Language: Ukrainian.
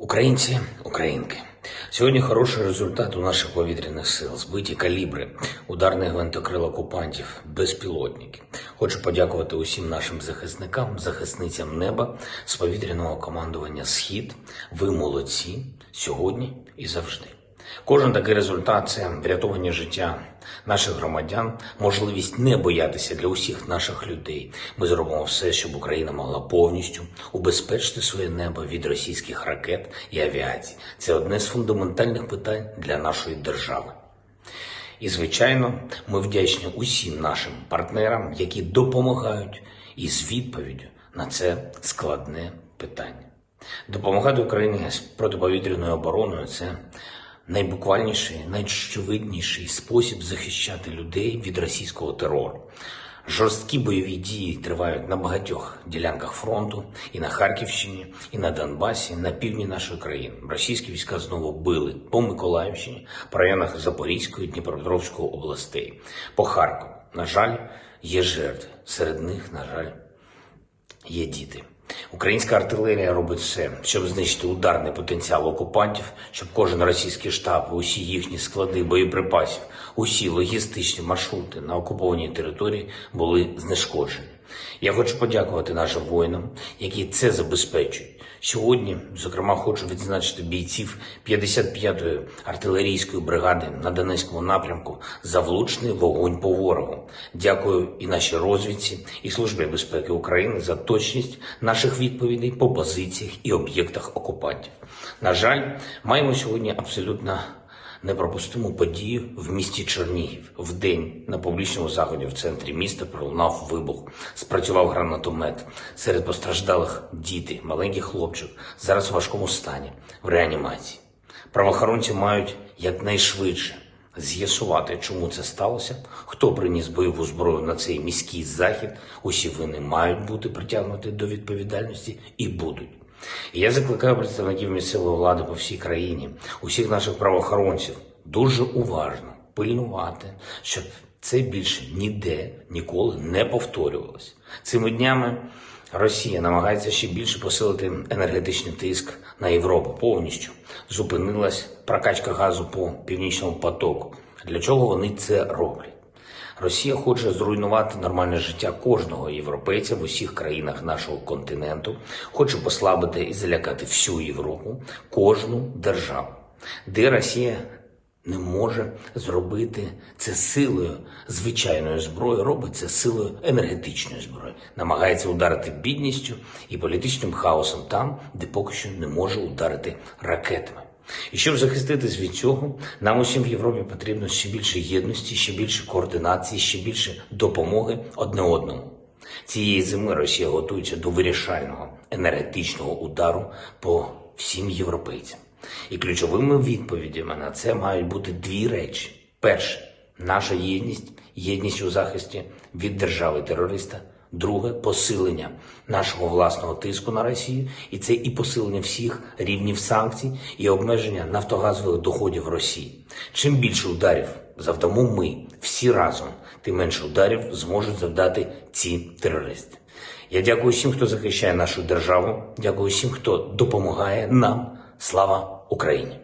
Українці, українки. Сьогодні хороший результат у наших повітряних сил. Збиті калібри, ударний гвинтокрил окупантів, безпілотники. Хочу подякувати усім нашим захисникам, захисницям неба з повітряного командування Схід. Ви молодці сьогодні і завжди. Кожен такий результат це врятовані життя наших громадян, можливість не боятися для усіх наших людей. Ми зробимо все, щоб Україна могла повністю убезпечити своє небо від російських ракет і авіації. Це одне з фундаментальних питань для нашої держави. І, звичайно, ми вдячні усім нашим партнерам, які допомагають із відповіддю на це складне питання. Допомагати Україні з протиповітряною обороною це найбуквальніший, найочевидніший спосіб захищати людей від російського терору. Жорсткі бойові дії тривають на багатьох ділянках фронту, і на Харківщині, і на Донбасі, на півдні нашої країни. Російські війська знову били по Миколаївщині, по районах Запорізької, Дніпропетровської областей, по Харкову. На жаль, є жертви. Серед них, на жаль, є діти. Українська артилерія робить все, щоб знищити ударний потенціал окупантів, щоб кожен російський штаб, усі їхні склади боєприпасів, усі логістичні маршрути на окупованій території були знешкоджені. Я хочу подякувати нашим воїнам, які це забезпечують. Сьогодні, зокрема, хочу відзначити бійців 55-ї артилерійської бригади на Донецькому напрямку за влучний вогонь по ворогу. Дякую і нашій розвідці, і Службі безпеки України за точність наших відповідей по позиціях і об'єктах окупантів. На жаль, маємо сьогодні абсолютно непропустиму подію в місті Чернігів. В день на публічному заході в центрі міста пролунав вибух. Спрацював гранатомет. Серед постраждалих діти, маленький хлопчик, зараз в важкому стані в реанімації. Правоохоронці мають якнайшвидше з'ясувати, чому це сталося, хто приніс бойову зброю на цей міський захід. Усі вини мають бути притягнуті до відповідальності і будуть. І я закликаю представників місцевої влади по всій країні, усіх наших правоохоронців дуже уважно пильнувати, щоб це більше ніде ніколи не повторювалося. Цими днями Росія намагається ще більше посилити енергетичний тиск на Європу повністю. Зупинилась прокачка газу по північному потоку. Для чого вони це роблять? Росія хоче зруйнувати нормальне життя кожного європейця в усіх країнах нашого континенту, хоче послабити і залякати всю Європу, кожну державу, де Росія не може зробити це силою звичайної зброї, робить це силою енергетичної зброї, намагається ударити бідністю і політичним хаосом там, де поки що не може ударити ракетами. І щоб захиститись від цього, нам усім в Європі потрібно ще більше єдності, ще більше координації, ще більше допомоги одне одному. Цієї зими Росія готується до вирішального енергетичного удару по всім європейцям. І ключовими відповідями на це мають бути дві речі: перше наша єдність, єдність у захисті від держави терориста. Друге посилення нашого власного тиску на Росію, і це і посилення всіх рівнів санкцій і обмеження нафтогазових доходів Росії. Чим більше ударів завдамо ми всі разом, тим менше ударів зможуть завдати ці терористи. Я дякую всім, хто захищає нашу державу. Дякую всім, хто допомагає нам. Слава Україні!